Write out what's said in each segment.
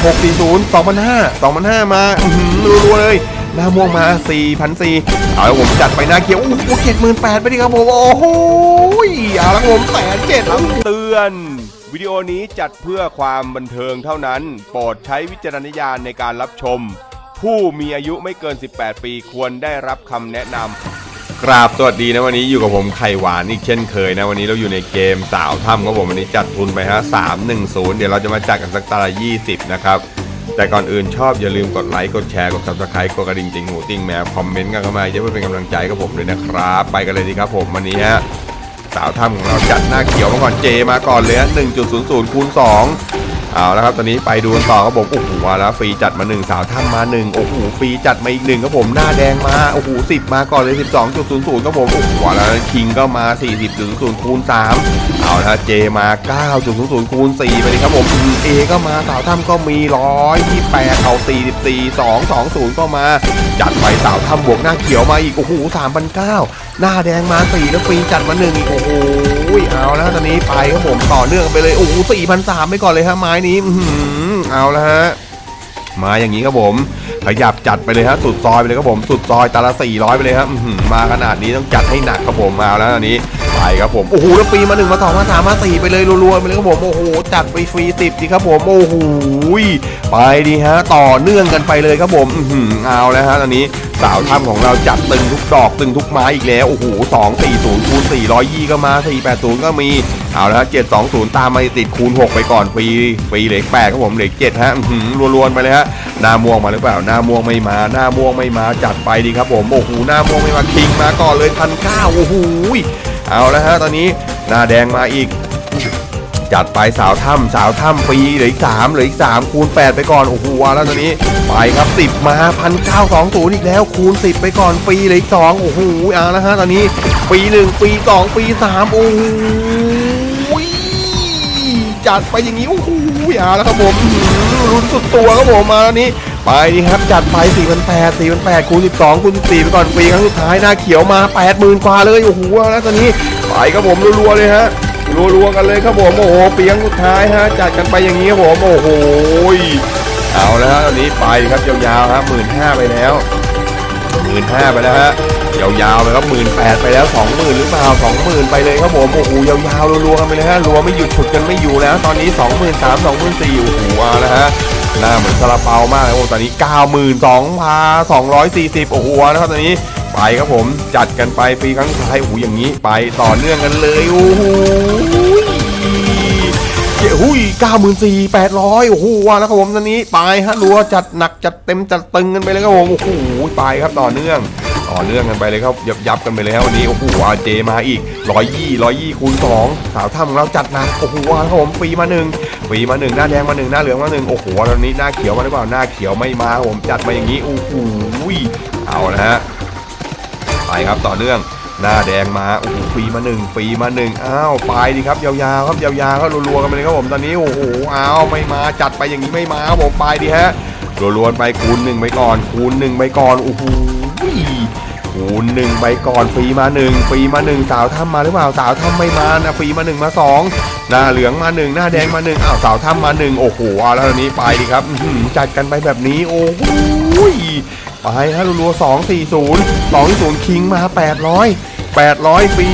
640 2005 2005 มาอื้อหือรัวๆเลยหน้าม่วงมา 4,004เอาละผมจัดไปหน้าเขียวโอ้โหเจ็ดหมื่นแปดไปดิครับผมโอ้โหเอาละครับผมแสนเจ็ดเตือน วิดีโอนี้จัดเพื่อความบันเทิงเท่านั้น โปรดใช้วิจารณญาณในการรับชม ผู้มีอายุไม่เกิน 18 ปีควรได้รับคำแนะนำ กราบสวัสดีนะวันนี้อยู่กับผมไข่หวานอีกเช่นเคยนะวันนี้เราอยู่ในเกมสาวถ้ำครับผมวันนี้จัดทุนไปฮะสามหนึ่งศูนย์เดี๋ยวเราจะมาจัดกันสักตาละยี่สิบนะครับแต่ก่อนอื่นชอบอย่าลืมกดไลค์กดแชร์กด subscribe กดกระดิ่งติงหูติงแมวคอมเมนต์กันเข้ามาจะเพื่อเป็นกำลังใจกับผมด้วยนะครับ ไปกันเลยดีครับผมวันนี้ฮะสาวถ้ำของเราจัดหน้าเขียวมาก่อนเจมาก่อนเลยฮะ1.00คูณ2 เอาแล้วครับตอนนี้ไปดูกันต่อครับผมโอ้โหมาแล้วฟรีจัดมาหนึ่งสาวถ้ำมาหนึ่งโอ้โหฟรีจัดมาอีกหนึ่งครับผมหน้าแดงมาโอ้โหสิบมาก่อนเลย 12.00ครับผมโอ้โหแล้วคิงก็มา 40.00คูณ3เอาละเจมา 9.00คูณ4ไปเลยครับผมเอก็มาสาวถ้ำก็มี128เอา44 220 ก็มา จัดไปสาวถ้ำบวกหน้าเขียวมาอีกโอ้โห3,900หน้าแดงมา4แล้วฟรีจัดมาหนึ่งอีกโอ้โหเอาแล้ว ไปครับผมต่อเนื่องไปเลยโอ้โห4,300ไปก่อนเลยฮะไม้นี้อืออเอาแล้วฮะมาอย่างนี้ครับผม ขยับจัดไปเลยฮะสุดซอยไปเลยครับผม สุดซอยตาละ400 ไปเลยครับมาขนาดนี้ต้องจัดให้หนักครับผมมาแล้วอันนี้ไปครับผมโอ้โหแล้วฟรีมาหนึ่งมาสองมาสามมาสี่ไปเลยรัวๆไปเลยครับผมโอ้โหจัดไปฟรีสิบดีครับผมโอ้โหไปดีฮะ ต่อเนื่องกันไปเลยครับผมอืออเอาแล้วฮะตอนนี้ สาวถ้ำของเราจัดตึงทุกดอกตึงทุกไม้อีกแล้ว โอ้โหสองสี่ศูนย์คูณสี่ร้อยยี่ก็มาสี่แปดศูนย์ก็มี เอาแล้วเจ็ดสองศูนย์ตามมาติดคูณหกไปก่อนฟรีฟรีเหล็กแปดครับผมเหล็กเจ็ดฮะหือรัวๆไปเลยฮะหน้าม่วงมาหรือเปล่า หน้าม่วงไม่มา หน้าม่วงไม่มาจัดไปดีครับผมโอ้โหหน้าม่วงไม่มาคิงมาก่อนเลยพันเก้าโอ้โหเอาแล้วฮะตอนนี้หน้าแดงมาอีก จัดไปสาวถ้ำสาวถ้ำฟรีเหลืออีกสามเหลืออีกสามคูณแปดไปก่อนโอ้โหแล้วตอนนี้ไปครับสิบมาพันเก้าสองศูนย์อีกแล้วคูณสิบไปก่อนฟรีเหลืออีกสองโอ้โหเอาแล้วฮะตอนนี้ฟรีหนึ่งฟรีสองฟรีสามโอ้โหจัดไปอย่างนี้โอ้โหเอาแล้วครับผมอื้อหือลุ้นสุดตัวครับผมมาแล้วนี้ไปดีครับจัดไป4 8 0 0 4 8 0คูณ12คูณ14ไปก่อนฟรีครั้งสุดท้ายหน้าเขียวมา 80,000 กว่าเลยโอ้โหแล้วตอนนี้ไปครับผมรัวๆเลยฮะ รัวๆกันเลยครับผมโอ้โหเปียงสุดท้ายฮะจัดกันไปอย่างนี้ครับผมโอ้โหเอาแล้วฮะตอนนี้ไปครับยาวๆครับหมื่นห้าไปแล้วหมื่นห้าไปแล้วฮะยาวๆไปครับหมื่นแปดไปแล้วสองหมื่นหรือเปล่าสองหมื่นไปเลยครับผมโอ้โหยาวๆรัวๆกันไปเลยฮะรัวไม่หยุดฉุดกันไม่อยู่แล้ว ตอนนี้สองหมื่นสามสองหมื่นสี่โอ้โหเอาแล้วฮะหน้าเหมือนซาลาเปามากเลยโอ้ตอนนี้9 2 2 4 0โอ้โหนะครับตอนนี้ ไปครับผมจัดกันไปฟรีครั้งสุดท้ายโอ้โหอย่างนี้ ไปต่อเนื่องกันเลยโอ้โหเจ้าหุย94,800โอ้โหว่าแล้วครับผมตอนนี้ไปฮะรัวจัดหนักจัดเต็มจัดตึงกันไปเลยครับผมโอ้โหไปครับต่อเนื่องต่อเนื่องกันไปเลยครับยับยับกันไปเลยครับวันนี้โอ้โหอาเจมาอีกร้อยยี่ร้อยยี่คูณสองสาวถ้ำของเราจัดหนักโอ้โหว่าแล้วครับผมฟรีมาหนึ่งฟรีมาหนึ่งหน้าแดงมาหนึ่งหน้าเหลืองมาหนึ่งโอ้โหตอนนี้หน้าเขียวมาหรือเปล่าหน้าเขียวไม่มาครับผมจัดมาอย่างนี้โอ้โหเอานะฮะ ไปครับต่อเนื่องหน้าแดงมาโอ้โหฟรีมาหนึ่งฟรีมาหนึ่งอ้าวไปดีครับยาวๆครับยาวๆก็รัวๆกันไปเลยครับผมตอนนี้โอ้โหอ้าวไม่มาจัดไปอย่างนี้ไม่มาครับผมไปดีฮะรัวๆไปคูณหนึ่งไปก่อน คูณหนึ่งไปก่อนโอ้โหคูณหนึ่งไปก่อนฟรีมาหนึ่งฟรีมาหนึ่งสาวถ้ำมาหรือเปล่าสาวถ้ำไม่มานะฟรีมาหนึ่งมาสองหน้าเหลืองมาหนึ่งหน้าแดงมาหนึ่งอ้าวสาวถ้ำมาหนึ่งโอ้โหเอาแล้วตอนนี้ไปดีครับจัดกันไปแบบนี้โอ้โห ไปฮะรัวๆสองสี่ศูนย์สองศูนย์คิงมาแปดร้อยแปดร้อยฟรี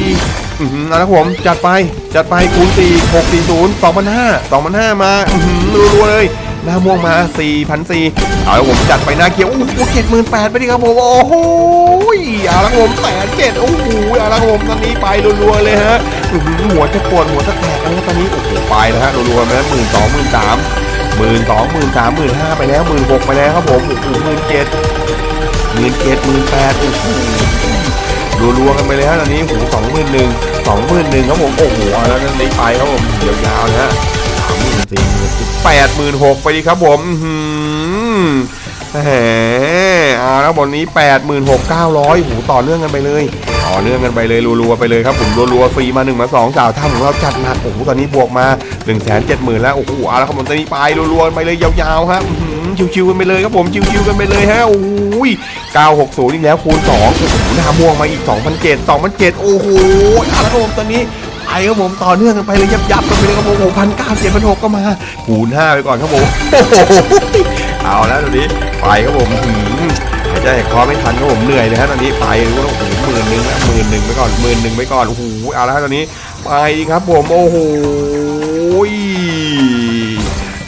อือหือาละครับผมจัดไปจัดไปคูณสี่หกสี่ศูนย์สองพันห้าสองพันห้ามาอือหือรัวๆเลยหน้าม่วงมา4 0 0 4เอาละผมจัดไปหน้าเขียวโอ้โหเจ็ดหมื่นแปดไปดิครับผมโอ้โหเอาละครับผมแสนเจ็ดโอ้โหเอาละครับผมตอนนี้ไปรัวๆเลยฮะหัวจะปวดหัวจะแตกอะไรตอนนี้โอ้โหไปแล้วฮะรัวๆไปแล้วหมื่นสองหมื่นสาม หมื่นสองหมื่นสามหมื่นห้าไปแล้วหมื่นหกไปแล้วครับผมโอ้โหหมื่นเจ็ดหมื่นเจ็ดหมื่นแปดโอ้โหรัวๆกันไปเลยฮะตอนนี้โอ้โหสองหมื่นหนึ่งสองหมื่นหนึ่งครับผมโอ้โหแล้วตอนนี้ไปครับผมยาวๆนะฮะสามหมื่นสี่หมื่นแปดหมื่นหกไปดีครับผมอื้อหือแหมเอาแล้วบนนี้แปดหมื่นหกเก้าร้อยหูต่อเนื่องกันไปเลย อเนื่องกันไปเลยรัวๆไปเลยครับผมรัวๆฟรีมาหนึ่งมาสองสาวถ้ำของเราจัดหนักโอ้โหตอนนี้บวกมา1นึ่งแสนเจ็ดหมื่นแล้วโอ้โหเอาล้วครับผมตอนนี้ไปรัวๆไปเลยยาวๆครับชิวๆกันไปเลยครับผมชิวๆกันไปเลยฮะโอ้ย960อีกแล้วคูณ2โอ้โหหน้าม่วงมาอีก2,007 2,007โอ้โหเอาล้วครับผมตอนนี้ไปครับผมต่อเนื่องกันไปเลยยับยับๆกันไปเลยครับผมโอ้พันเก้าเจ็ดพันหกก็มาคูณห้าไปก่อนครับผมเอาแล้วตอนนี้ไปครับผมหืมายใจหายคอไม่ทันครับผมเหนื่อยเลยฮะตอนนี้ไปโอ้โหหมื่นหนึ่งนะหมื่นหนึ่งไปก่อนหมื่นหนึ่งไปก่อนโอ้โหเอาละฮะตอนนี้ไปครับผมโอ้โห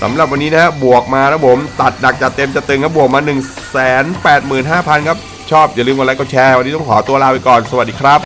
สำหรับวันนี้นะฮะบวกมาแล้วผมตัดดักจัดเต็มจะตึงครับบวกมา1 8 5 0 0 0ครับชอบอย่าลืมกดไลค์กดแชร์วันนี้ต้องขอตัวลาไปก่อนสวัสดีครับ